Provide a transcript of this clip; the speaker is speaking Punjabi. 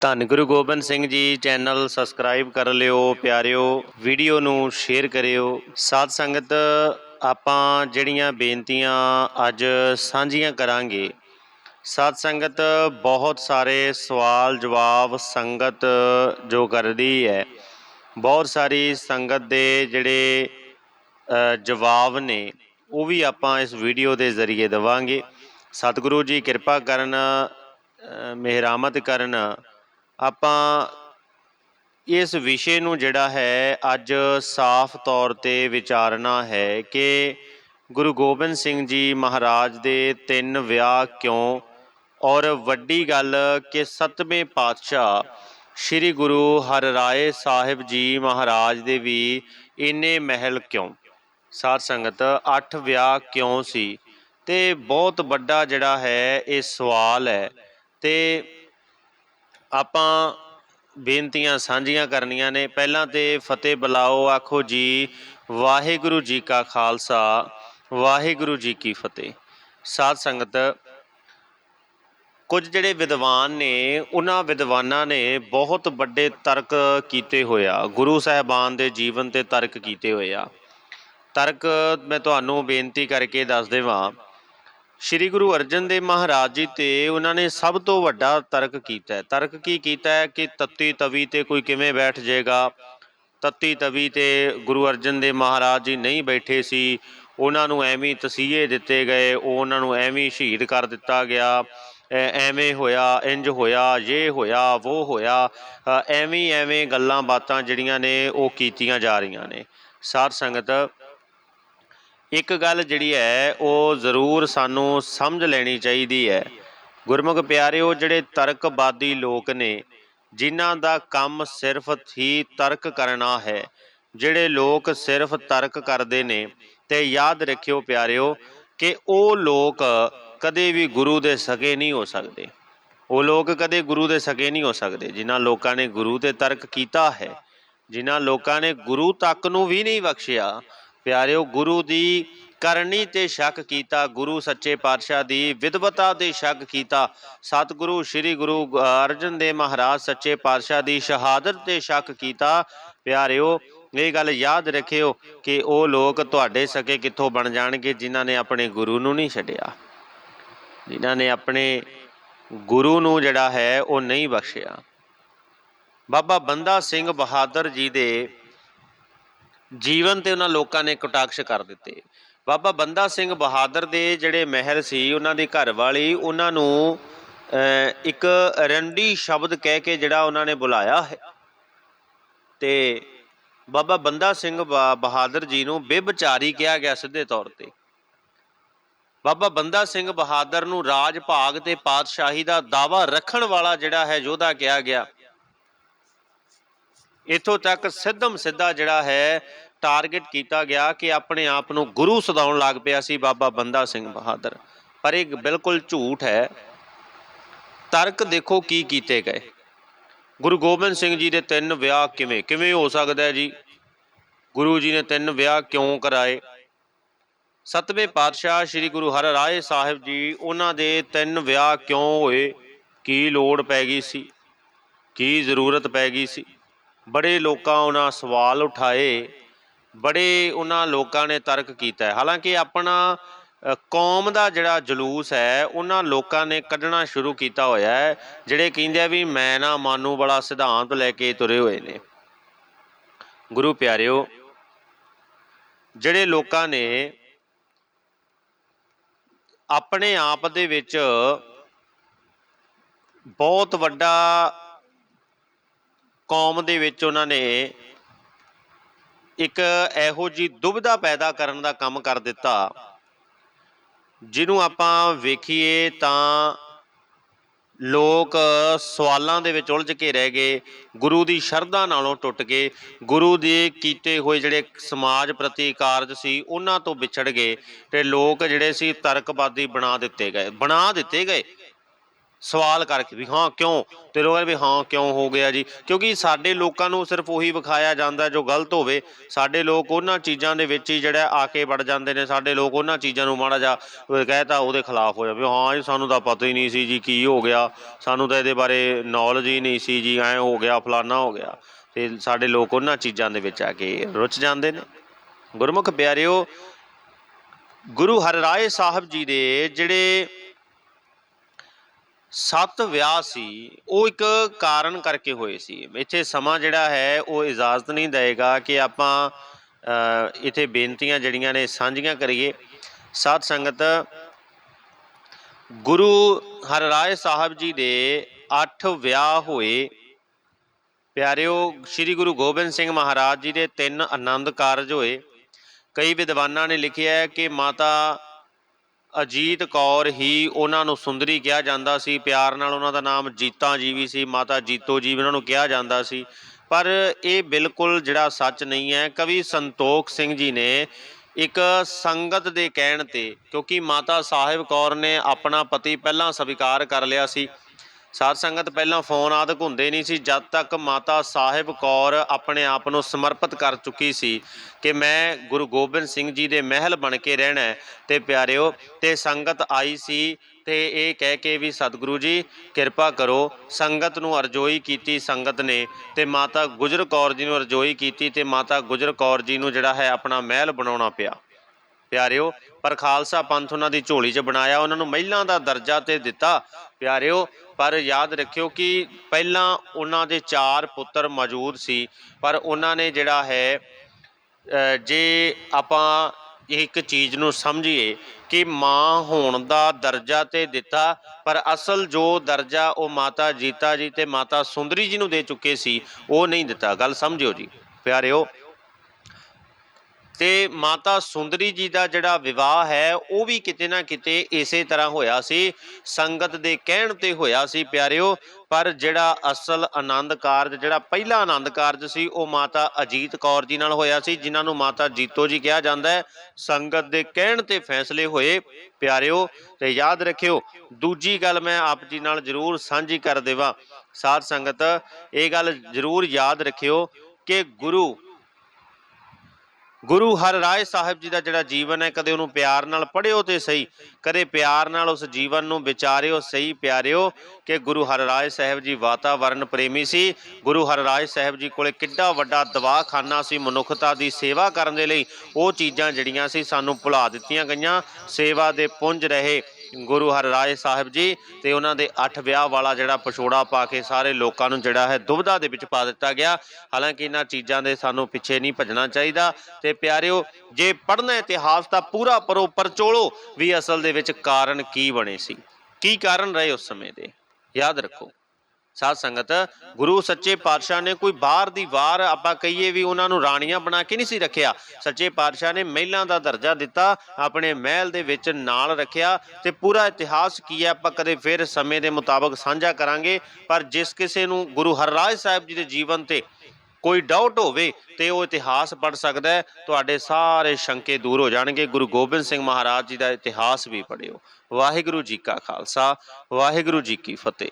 ਧੰਨ ਗੁਰੂ ਗੋਬਿੰਦ ਸਿੰਘ ਜੀ ਚੈਨਲ ਸਬਸਕ੍ਰਾਈਬ ਕਰ ਲਿਓ ਪਿਆਰਿਓ। ਵੀਡੀਓ ਨੂੰ ਸ਼ੇਅਰ ਕਰਿਓ। ਸਾਧ ਸੰਗਤ ਆਪਾਂ ਜਿਹੜੀਆਂ ਬੇਨਤੀਆਂ ਅੱਜ ਸਾਂਝੀਆਂ ਕਰਾਂਗੇ। ਸਾਧ ਸੰਗਤ ਬਹੁਤ ਸਾਰੇ ਸਵਾਲ ਜਵਾਬ ਸੰਗਤ ਜੋ ਕਰਦੀ ਹੈ। ਬਹੁਤ ਸਾਰੀ ਸੰਗਤ ਦੇ ਜਿਹੜੇ ਜਵਾਬ ਨੇ ਉਹ ਵੀ ਆਪਾਂ ਇਸ ਵੀਡੀਓ ਦੇ ਜ਼ਰੀਏ ਦਵਾਂਗੇ। ਸਤਿਗੁਰੂ ਜੀ ਕਿਰਪਾ ਕਰਨ ਅ, ਮਿਹਰਾਮਤ ਕਰਨ ਆਪਾਂ ਇਸ ਵਿਸ਼ੇ ਨੂੰ ਜਿਹੜਾ ਹੈ ਅੱਜ ਸਾਫ਼ ਤੌਰ ਤੇ ਵਿਚਾਰਨਾ ਹੈ ਕਿ ਗੁਰੂ ਗੋਬਿੰਦ ਸਿੰਘ ਜੀ ਮਹਾਰਾਜ ਦੇ ਤਿੰਨ ਵਿਆਹ ਕਿਉਂ ਔਰ ਵੱਡੀ ਗੱਲ ਕਿ ਸਤਵੇਂ ਪਾਤਸ਼ਾਹ ਸ੍ਰੀ ਗੁਰੂ ਹਰਿਰਾਏ ਸਾਹਿਬ ਜੀ ਮਹਾਰਾਜ ਦੇ ਵੀ ਇੰਨੇ ਮਹਿਲ ਕਿਉਂ? ਸਾਧ ਸੰਗਤ, ਅੱਠ ਵਿਆਹ ਕਿਉਂ ਸੀ? ਤੇ ਬਹੁਤ ਵੱਡਾ ਜਿਹੜਾ ਹੈ ਇਹ ਸਵਾਲ ਹੈ ਤੇ ਆਪਾਂ ਬੇਨਤੀਆਂ ਸਾਂਝੀਆਂ ਕਰਨੀਆਂ ਨੇ। ਪਹਿਲਾਂ ਤੇ ਫਤਿਹ ਬੁਲਾਓ, ਆਖੋ ਜੀ, ਵਾਹਿਗੁਰੂ ਜੀ ਕਾ ਖਾਲਸਾ, ਵਾਹਿਗੁਰੂ ਜੀ ਕੀ ਫਤਿਹ। ਸਾਧ ਸੰਗਤ, ਕੁਝ ਜਿਹੜੇ ਵਿਦਵਾਨ ਨੇ, ਉਹਨਾਂ ਵਿਦਵਾਨਾਂ ਨੇ ਬਹੁਤ ਵੱਡੇ ਤਰਕ ਕੀਤੇ ਹੋਇਆ ਗੁਰੂ ਸਾਹਿਬਾਨ ਦੇ ਜੀਵਨ ਤੇ ਤਰਕ ਕੀਤੇ ਹੋਇਆ ਤਰਕ ਮੈਂ ਤੁਹਾਨੂੰ ਬੇਨਤੀ ਕਰਕੇ ਦੱਸ ਦੇਵਾਂ ਸ਼੍ਰੀ ਗੁਰੂ ਅਰਜਨ ਦੇਵ ਮਹਾਰਾਜ ਜੀ ਤੇ ਉਹਨਾਂ ਨੇ ਸਭ ਤੋਂ ਵੱਡਾ ਤਰਕ ਕੀਤਾ ਹੈ। ਤਰਕ ਕੀ ਕੀਤਾ ਹੈ ਕਿ ਤੱਤੀ ਤਵੀ ਤੇ ਕੋਈ ਕਿਵੇਂ ਬੈਠ ਜਾਏਗਾ? ਤੱਤੀ ਤਵੀ ਤੇ ਗੁਰੂ ਅਰਜਨ ਦੇਵ ਮਹਾਰਾਜ ਜੀ ਨਹੀਂ ਬੈਠੇ ਸੀ। ਉਹਨਾਂ ਨੂੰ ਐਵੇਂ ਤਸੀਹੇ ਦਿੱਤੇ ਗਏ, ਉਹ ਉਹਨਾਂ ਨੂੰ ਐਵੇਂ ਸ਼ਹੀਦ ਕਰ ਦਿੱਤਾ ਗਿਆ। ਐਵੇਂ ਹੋਇਆ ਇੰਜ ਹੋਇਆ ਇਹ ਹੋਇਆ ਉਹ ਹੋਇਆ ਐਵੇਂ ਐਵੇਂ ਗੱਲਾਂ ਬਾਤਾਂ ਜਿਹੜੀਆਂ ਨੇ ਉਹ ਕੀਤੀਆਂ ਜਾ ਰਹੀਆਂ ਨੇ। ਸਾਧ ਸੰਗਤ ਇੱਕ ਗੱਲ ਜਿਹੜੀ ਹੈ, ਉਹ ਜ਼ਰੂਰ ਸਾਨੂੰ ਸਮਝ ਲੈਣੀ ਚਾਹੀਦੀ ਹੈ। ਗੁਰਮੁਖ ਪਿਆਰਿਓ, ਜਿਹੜੇ ਤਰਕਵਾਦੀ ਲੋਕ ਨੇ, ਜਿਨ੍ਹਾਂ ਦਾ ਕੰਮ ਸਿਰਫ ਹੀ ਤਰਕ ਕਰਨਾ ਹੈ, ਜਿਹੜੇ ਲੋਕ ਸਿਰਫ ਤਰਕ ਕਰਦੇ ਨੇ, ਤੇ ਯਾਦ ਰੱਖਿਓ ਪਿਆਰਿਓ, ਕਿ ਉਹ ਲੋਕ ਕਦੇ ਵੀ ਗੁਰੂ ਦੇ ਸਕੇ ਨਹੀਂ ਹੋ ਸਕਦੇ। ਉਹ ਲੋਕ ਕਦੇ ਗੁਰੂ ਦੇ ਸਕੇ ਨਹੀਂ ਹੋ ਸਕਦੇ, ਜਿਨ੍ਹਾਂ ਲੋਕਾਂ ਨੇ ਗੁਰੂ ਤੇ ਤਰਕ ਕੀਤਾ ਹੈ, ਜਿਨ੍ਹਾਂ ਲੋਕਾਂ ਨੇ ਗੁਰੂ ਤੱਕ ਨੂੰ ਵੀ ਨਹੀਂ ਬਖਸ਼ਿਆ ਪਿਆਰਿਓ, ਗੁਰੂ ਦੀ ਕਰਨੀ ਤੇ ਸ਼ੱਕ ਕੀਤਾ, ਗੁਰੂ ਸੱਚੇ ਪਾਤਸ਼ਾਹ ਦੀ ਵਿਦਵਤਾ ਤੇ ਸ਼ੱਕ ਕੀਤਾ। ਸਤਿਗੁਰੂ, ਸ੍ਰੀ ਗੁਰੂ ਅਰਜਨ ਦੇਵ ਮਹਾਰਾਜ ਸੱਚੇ ਪਾਤਸ਼ਾਹ ਦੀ ਸ਼ਹਾਦਤ ਤੇ ਸ਼ੱਕ ਕੀਤਾ। ਪਿਆਰਿਓ, ਇਹ ਗੱਲ ਯਾਦ ਰੱਖਿਓ ਕਿ ਉਹ ਲੋਕ ਤੁਹਾਡੇ ਸਕੇ ਕਿੱਥੋਂ ਬਣ ਜਾਣਗੇ ਜਿਨ੍ਹਾਂ ਨੇ ਆਪਣੇ ਗੁਰੂ ਨੂੰ ਨਹੀਂ ਛੱਡਿਆ। ਜਿਨ੍ਹਾਂ ਨੇ ਆਪਣੇ ਗੁਰੂ ਨੂੰ ਜਿਹੜਾ ਹੈ, ਉਹ ਨਹੀਂ ਬਖਸ਼ਿਆ। ਬਾਬਾ ਬੰਦਾ ਸਿੰਘ ਬਹਾਦਰ ਜੀ ਦੇ ਜੀਵਨ ਤੇ ਉਹਨਾਂ ਲੋਕਾਂ ਨੇ ਕਟਾਕਸ਼ ਕਰ ਦਿੱਤੇ। ਬਾਬਾ ਬੰਦਾ ਸਿੰਘ ਬਹਾਦਰ ਦੇ ਜਿਹੜੇ ਮਹਿਲ ਸੀ ਉਹਨਾਂ ਦੀ ਘਰਵਾਲੀ ਉਹਨਾਂ ਨੂੰ ਅਹ, ਇੱਕ ਰੰਡੀ ਸ਼ਬਦ ਕਹਿ ਕੇ ਜਿਹੜਾ ਉਹਨਾਂ ਨੇ ਬੁਲਾਇਆ ਹੈ। ਤੇ ਬਾਬਾ ਬੰਦਾ ਸਿੰਘ ਬਹਾਦਰ ਜੀ ਨੂੰ ਬੇਬਚਾਰੀ ਕਿਹਾ ਗਿਆ ਸਿੱਧੇ ਤੌਰ ਤੇ। ਬਾਬਾ ਬੰਦਾ ਸਿੰਘ ਬਹਾਦਰ ਨੂੰ ਰਾਜ ਭਾਗ ਤੇ ਪਾਤਸ਼ਾਹੀ ਦਾ ਦਾਵਾ ਰੱਖਣ ਵਾਲਾ ਜਿਹੜਾ ਹੈ ਯੋਧਾ ਕਿਹਾ ਗਿਆ। ਇਥੋਂ ਤੱਕ ਸਿੱਧਮ ਸਿੱਧਾ ਜਿਹੜਾ ਹੈ ਟਾਰਗੇਟ ਕੀਤਾ ਗਿਆ ਕਿ ਆਪਣੇ ਆਪ ਨੂੰ ਗੁਰੂ ਸਦਾਉਣ ਲੱਗ ਪਿਆ ਸੀ ਬਾਬਾ ਬੰਦਾ ਸਿੰਘ ਬਹਾਦਰ। ਪਰ ਇਹ ਬਿਲਕੁਲ ਝੂਠ ਹੈ। ਤਰਕ ਦੇਖੋ ਕੀ ਕੀਤੇ ਗਏ। ਗੁਰੂ ਗੋਬਿੰਦ ਸਿੰਘ ਜੀ ਦੇ ਤਿੰਨ ਵਿਆਹ ਕਿਵੇਂ ਕਿਵੇਂ ਹੋ ਸਕਦਾ ਹੈ ਜੀ? ਗੁਰੂ ਜੀ ਨੇ ਤਿੰਨ ਵਿਆਹ ਕਿਉਂ ਕਰਾਏ? ਸਤਵੇਂ ਪਾਤਸ਼ਾਹ ਸ੍ਰੀ ਗੁਰੂ ਹਰ ਰਾਏ ਸਾਹਿਬ ਜੀ, ਉਹਨਾਂ ਦੇ ਤਿੰਨ ਵਿਆਹ ਕਿਉਂ ਹੋਏ? ਕੀ ਲੋੜ ਪੈ ਗਈ ਸੀ? ਕੀ ਜ਼ਰੂਰਤ ਪੈ ਗਈ ਸੀ? ਬੜੇ ਲੋਕਾਂ ਉਹਨਾਂ ਸਵਾਲ ਉਠਾਏ, ਬੜੇ ਉਹਨਾਂ ਲੋਕਾਂ ਨੇ ਤਰਕ ਕੀਤਾ ਹਾਲਾਂਕਿ ਆਪਣਾ ਕੌਮ ਦਾ ਜਿਹੜਾ ਜਲੂਸ ਹੈ, ਉਹਨਾਂ ਲੋਕਾਂ ਨੇ ਕੱਢਣਾ ਸ਼ੁਰੂ ਕੀਤਾ ਹੋਇਆ ਹੈ, ਜਿਹੜੇ ਕਹਿੰਦੇ ਆ ਵੀ ਮੈਂ ਨਾ ਮਾਨੂ ਬੜਾ ਸਿਧਾਂਤ ਲੈ ਕੇ ਤੁਰੇ ਹੋਏ ਨੇ। ਗੁਰੂ ਪਿਆਰਿਓ, ਜਿਹੜੇ ਲੋਕਾਂ ਨੇ ਆਪਣੇ ਆਪ ਦੇ ਵਿੱਚ ਬਹੁਤ ਵੱਡਾ ਕੌਮ ਦੇ ਵਿੱਚ ਉਹਨਾਂ ਨੇ ਇੱਕ ਇਹੋ ਜੀ ਦੁਬਿਧਾ ਪੈਦਾ ਕਰਨ ਦਾ ਕੰਮ ਕਰ ਦਿੱਤਾ। ਜਿਹਨੂੰ ਆਪਾਂ ਵੇਖੀਏ ਤਾਂ ਲੋਕ ਸਵਾਲਾਂ ਦੇ ਵਿੱਚ ਉਲਝ ਕੇ ਰਹਿ ਗਏ, ਗੁਰੂ ਦੀ ਸ਼ਰਧਾ ਨਾਲੋਂ ਟੁੱਟ ਗਏ, ਗੁਰੂ ਦੇ ਕੀਤੇ ਹੋਏ ਜਿਹੜੇ ਸਮਾਜ ਪ੍ਰਤੀ ਕਾਰਜ ਸੀ ਉਹਨਾਂ ਤੋਂ ਵਿਛੜ ਗਏ ਤੇ ਲੋਕ ਜਿਹੜੇ ਸੀ ਤਰਕਵਾਦੀ ਬਣਾ ਦਿੱਤੇ ਗਏ, ਬਣਾ ਦਿੱਤੇ ਗਏ। ਸਵਾਲ ਕਰਕੇ ਵੀ ਹਾਂ ਕਿਉਂ? ਤੇ ਲੋਕਾਂ ਵੀ ਹਾਂ ਕਿਉਂ ਹੋ ਗਿਆ ਜੀ? ਕਿਉਂਕਿ ਸਾਡੇ ਲੋਕਾਂ ਨੂੰ ਸਿਰਫ ਉਹੀ ਵਿਖਾਇਆ ਜਾਂਦਾ ਜੋ ਗਲਤ ਹੋਵੇ। ਸਾਡੇ ਲੋਕ ਉਹਨਾਂ ਚੀਜ਼ਾਂ ਦੇ ਵਿੱਚ ਹੀ ਜਿਹੜਾ ਆ ਕੇ ਵੜ ਜਾਂਦੇ ਨੇ। ਸਾਡੇ ਲੋਕ ਉਹਨਾਂ ਚੀਜ਼ਾਂ ਨੂੰ ਮਾੜਾ ਜਾ ਕਹਿਤਾ ਉਹਦੇ ਖਿਲਾਫ ਹੋ ਜਾਵੇ ਹਾਂ ਜੀ, ਸਾਨੂੰ ਤਾਂ ਪਤਾ ਹੀ ਨਹੀਂ ਸੀ ਜੀ ਕੀ ਹੋ ਗਿਆ। ਸਾਨੂੰ ਤਾਂ ਇਹਦੇ ਬਾਰੇ ਨੌਲੇਜ ਹੀ ਨਹੀਂ ਸੀ ਜੀ। ਐ ਹੋ ਗਿਆ, ਫਲਾਨਾ ਹੋ ਗਿਆ। ਤੇ ਸਾਡੇ ਲੋਕ ਉਹਨਾਂ ਚੀਜ਼ਾਂ ਦੇ ਵਿੱਚ ਆ ਕੇ ਰੁੱਝ ਜਾਂਦੇ ਨੇ। ਗੁਰਮੁਖ ਪਿਆਰਿਓ, ਗੁਰੂ ਹਰਿਰਾਏ ਸਾਹਿਬ ਜੀ ਦੇ ਜਿਹੜੇ ਸੱਤ ਵਿਆਹ ਸੀ, ਉਹ ਇੱਕ ਕਾਰਨ ਕਰਕੇ ਹੋਏ ਸੀ। ਇੱਥੇ ਸਮਾਂ ਜਿਹੜਾ ਹੈ, ਉਹ ਇਜਾਜ਼ਤ ਨਹੀਂ ਦੇਗਾ ਕਿ ਆਪਾਂ ਇੱਥੇ ਬੇਨਤੀਆਂ ਜਿਹੜੀਆਂ ਨੇ ਸਾਂਝੀਆਂ ਕਰੀਏ। ਸਾਧ ਸੰਗਤ, ਗੁਰੂ ਹਰ ਹਰਿਰਾਏ ਸਾਹਿਬ ਜੀ ਦੇ 8 ਵਿਆਹ ਹੋਏ। ਪਿਆਰਿਓ, ਸ੍ਰੀ ਗੁਰੂ ਗੋਬਿੰਦ ਸਿੰਘ ਮਹਾਰਾਜ ਜੀ ਦੇ ਤਿੰਨ ਆਨੰਦ ਕਾਰਜ ਹੋਏ। ਕਈ ਵਿਦਵਾਨਾਂ ਨੇ ਲਿਖਿਆ ਹੈ ਕਿ ਮਾਤਾ ਅਜੀਤ ਕੌਰ ਹੀ ਉਹਨਾਂ ਨੂੰ ਸੁੰਦਰੀ ਕਿਹਾ ਜਾਂਦਾ ਸੀ, ਪਿਆਰ ਨਾਲ ਉਹਨਾਂ ਦਾ ਨਾਮ ਜੀਤਾ ਜੀ ਵੀ ਸੀ, ਮਾਤਾ ਜੀਤੋ ਜੀ ਉਹਨਾਂ ਨੂੰ ਕਿਹਾ ਜਾਂਦਾ ਸੀ। ਪਰ ਇਹ ਬਿਲਕੁਲ ਜਿਹੜਾ ਸੱਚ ਨਹੀਂ ਹੈ, ਕਵੀ ਸੰਤੋਖ ਸਿੰਘ ਜੀ ਨੇ ਇੱਕ ਸੰਗਤ ਦੇ ਕਹਿਣ ਤੇ, ਕਿਉਂਕਿ ਮਾਤਾ ਸਾਹਿਬ ਕੌਰ ਨੇ ਆਪਣਾ ਪਤੀ ਪਹਿਲਾਂ ਸਵੀਕਾਰ ਕਰ ਲਿਆ ਸੀ। ਸਾਧ ਸੰਗਤ ਪਹਿਲਾਂ ਫੋਨ ਆਦਿਕ ਹੁੰਦੇ ਨਹੀਂ ਸੀ, ਜਦ ਤੱਕ ਮਾਤਾ ਸਾਹਿਬ ਕੌਰ ਆਪਣੇ ਆਪ ਨੂੰ ਸਮਰਪਿਤ ਕਰ ਚੁੱਕੀ ਸੀ ਕਿ ਮੈਂ ਗੁਰੂ ਗੋਬਿੰਦ ਸਿੰਘ ਜੀ ਦੇ ਮਹਿਲ ਬਣ ਕੇ ਰਹਿਣਾ ਤੇ ਪਿਆਰਿਓ, ਤੇ ਸੰਗਤ ਆਈ ਸੀ ਤੇ ਇਹ ਕਹਿ ਕੇ ਵੀ, ਸਤਿਗੁਰੂ ਜੀ, ਕਿਰਪਾ ਕਰੋ। ਸੰਗਤ ਨੂੰ ਅਰਜ਼ੋਈ ਕੀਤੀ ਸੰਗਤ ਨੇ ਤੇ ਮਾਤਾ ਗੁਜਰ ਕੌਰ ਜੀ ਨੂੰ ਅਰਜ਼ੋਈ ਕੀਤੀ ਤੇ ਮਾਤਾ ਗੁਜਰ ਕੌਰ ਜੀ ਨੂੰ ਜਿਹੜਾ ਹੈ ਆਪਣਾ ਮਹਿਲ ਬਣਾਉਣਾ ਪਿਆ। ਪਿਆਰਿਓ, ਪਰ ਖਾਲਸਾ ਪੰਥ ਉਹਨਾਂ ਦੀ ਝੋਲੀ 'ਚ ਬਣਾਇਆ, ਉਹਨਾਂ ਨੂੰ ਮਹਿਲਾਂ ਦਾ ਦਰਜਾ ਤੇ ਦਿੱਤਾ। ਪਿਆਰਿਓ ਪਰ ਯਾਦ ਰੱਖਿਓ ਕਿ ਪਹਿਲਾਂ ਉਹਨਾਂ ਦੇ ਚਾਰ ਪੁੱਤਰ ਮੌਜੂਦ ਸੀ, ਪਰ ਉਹਨਾਂ ਨੇ ਜਿਹੜਾ ਹੈ ਜੇ ਆਪਾਂ ਇੱਕ ਚੀਜ਼ ਨੂੰ ਸਮਝੀਏ ਕਿ ਮਾਂ ਹੋਣ ਦਾ ਦਰਜਾ ਤੇ ਦਿੱਤਾ, ਪਰ ਅਸਲ ਜੋ ਦਰਜਾ ਉਹ ਮਾਤਾ ਜੀਤਾ ਜੀ ਤੇ ਮਾਤਾ ਸੁੰਦਰੀ ਜੀ ਨੂੰ ਦੇ ਚੁੱਕੇ ਸੀ, ਉਹ ਨਹੀਂ ਦਿੱਤਾ। ਗੱਲ ਸਮਝਿਓ ਜੀ, ਪਿਆਰਿਓ ਤੇ ਮਾਤਾ ਸੁੰਦਰੀ ਜੀ ਦਾ ਜਿਹੜਾ ਵਿਵਾਹ ਹੈ, ਉਹ ਵੀ ਕਿਤੇ ਨਾ ਕਿਤੇ ਇਸੇ ਤਰ੍ਹਾਂ ਹੋਇਆ ਸੀ। ਸੰਗਤ ਦੇ ਕਹਿਣ ਤੇ ਹੋਇਆ ਸੀ ਪਿਆਰਿਓ, ਪਰ ਜਿਹੜਾ ਅਸਲ ਆਨੰਦ ਕਾਰਜ, ਜਿਹੜਾ ਪਹਿਲਾ ਆਨੰਦ ਕਾਰਜ ਸੀ, ਉਹ ਮਾਤਾ ਅਜੀਤ ਕੌਰ ਜੀ ਨਾਲ ਹੋਇਆ ਸੀ, ਜਿਨ੍ਹਾਂ ਨੂੰ ਮਾਤਾ ਜੀਤੋ ਜੀ ਕਿਹਾ ਜਾਂਦਾ ਹੈ। ਸੰਗਤ ਦੇ ਕਹਿਣ ਤੇ ਫੈਸਲੇ ਹੋਏ ਪਿਆਰਿਓ, ਤੇ ਯਾਦ ਰੱਖਿਓ, ਦੂਜੀ ਗੱਲ ਮੈਂ ਆਪ ਜੀ ਨਾਲ ਜ਼ਰੂਰ ਸਾਂਝੀ ਕਰ ਦੇਵਾਂ। ਸਾਧ ਸੰਗਤ, ਇਹ ਗੱਲ ਜ਼ਰੂਰ ਯਾਦ ਰੱਖਿਓ ਕਿ ਗੁਰੂ ਗੁਰੂ ਹਰ ਰਾਏ ਸਾਹਿਬ ਜੀ ਦਾ ਜਿਹੜਾ ਜੀਵਨ ਹੈ, ਕਦੇ ਉਹਨੂੰ ਪਿਆਰ ਨਾਲ ਪੜ੍ਹਿਓ ਤੇ ਸਹੀ, ਕਦੇ ਪਿਆਰ ਨਾਲ ਉਸ ਜੀਵਨ ਨੂੰ ਵਿਚਾਰਿਓ ਸਹੀ ਪਿਆਰਿਓ ਕਿ ਗੁਰੂ ਹਰ ਰਾਏ ਸਾਹਿਬ ਜੀ ਵਾਤਾਵਰਣ ਪ੍ਰੇਮੀ ਸੀ। ਗੁਰੂ ਹਰ ਹਰਿਰਾਏ ਸਾਹਿਬ ਜੀ ਕੋਲੇ ਕਿੱਡਾ ਵੱਡਾ ਦਵਾਖਾਨਾ ਸੀ ਮਨੁੱਖਤਾ ਦੀ ਸੇਵਾ ਕਰਨ ਦੇ ਲਈ। ਉਹ ਚੀਜ਼ਾਂ ਜਿਹੜੀਆਂ ਸੀ ਸਾਨੂੰ ਭੁਲਾ ਦਿੱਤੀਆਂ ਗਈਆਂ। ਸੇਵਾ ਦੇ ਪੁੰਜ ਰਹੇ। ਗੁਰੂ ਹਰਿਰਾਏ ਸਾਹਿਬ ਜੀ ਤੇ ਉਹਨਾਂ ਦੇ ਅੱਠ ਵਿਆਹ ਵਾਲਾ ਜਿਹੜਾ ਪਛੋੜਾ ਪਾ ਕੇ ਸਾਰੇ ਲੋਕਾਂ ਨੂੰ ਜਿਹੜਾ ਹੈ ਦੁਬਧਾ ਦੇ ਵਿੱਚ ਪਾ ਦਿੱਤਾ ਗਿਆ। ਹਾਲਾਂਕਿ ਇਹਨਾਂ ਚੀਜ਼ਾਂ ਦੇ ਸਾਨੂੰ ਪਿੱਛੇ ਨਹੀਂ ਭੱਜਣਾ ਚਾਹੀਦਾ ਤੇ ਪਿਆਰਿਓ, ਜੇ ਪੜ੍ਹਨਾ ਇਤਿਹਾਸ ਤਾਂ ਪੂਰਾ ਪਰੋ ਪਰਚੋਲੋ ਵੀ ਅਸਲ ਦੇ ਵਿੱਚ ਕਾਰਨ ਕੀ ਬਣੇ ਸੀ? ਕੀ ਕਾਰਨ ਰਹੇ ਉਸ ਸਮੇਂ ਦੇ? ਯਾਦ ਰੱਖੋ। ਸਾਧ ਸੰਗਤ, ਗੁਰੂ ਸੱਚੇ ਪਾਤਸ਼ਾਹ ਨੇ ਕੋਈ ਬਾਹਰ ਦੀ ਵਾਰ ਆਪਾਂ ਕਹੀਏ ਵੀ ਉਹਨਾਂ ਨੂੰ ਰਾਣੀਆਂ ਬਣਾ ਕੇ ਨਹੀਂ ਸੀ ਰੱਖਿਆ। ਸੱਚੇ ਪਾਤਸ਼ਾਹ ਨੇ ਮਹਿਲਾਂ ਦਾ ਦਰਜਾ ਦਿੱਤਾ, ਆਪਣੇ ਮਹਿਲ ਦੇ ਵਿੱਚ ਨਾਲ ਰੱਖਿਆ ਤੇ ਪੂਰਾ ਇਤਿਹਾਸ ਕੀ ਹੈ ਆਪਾਂ ਕਦੇ ਫਿਰ ਸਮੇਂ ਦੇ ਮੁਤਾਬਕ ਸਾਂਝਾ ਕਰਾਂਗੇ। ਪਰ ਜਿਸ ਕਿਸੇ ਨੂੰ ਗੁਰੂ ਹਰਰਾਜ ਸਾਹਿਬ ਜੀ ਦੇ ਜੀਵਨ ਤੇ ਕੋਈ ਡਾਊਟ ਹੋਵੇ ਤੇ ਉਹ ਇਤਿਹਾਸ ਪੜ ਸਕਦਾ ਹੈ। ਤੁਹਾਡੇ ਸਾਰੇ ਸ਼ੰਕੇ ਦੂਰ ਹੋ ਜਾਣਗੇ। ਗੁਰੂ ਗੋਬਿੰਦ ਸਿੰਘ ਮਹਾਰਾਜ ਜੀ ਦਾ ਇਤਿਹਾਸ ਵੀ ਪੜਿਓ ਵਾਹਿਗੁਰੂ ਜੀ ਕਾ ਖਾਲਸਾ, ਵਾਹਿਗੁਰੂ ਜੀ ਕੀ ਫਤਿਹ।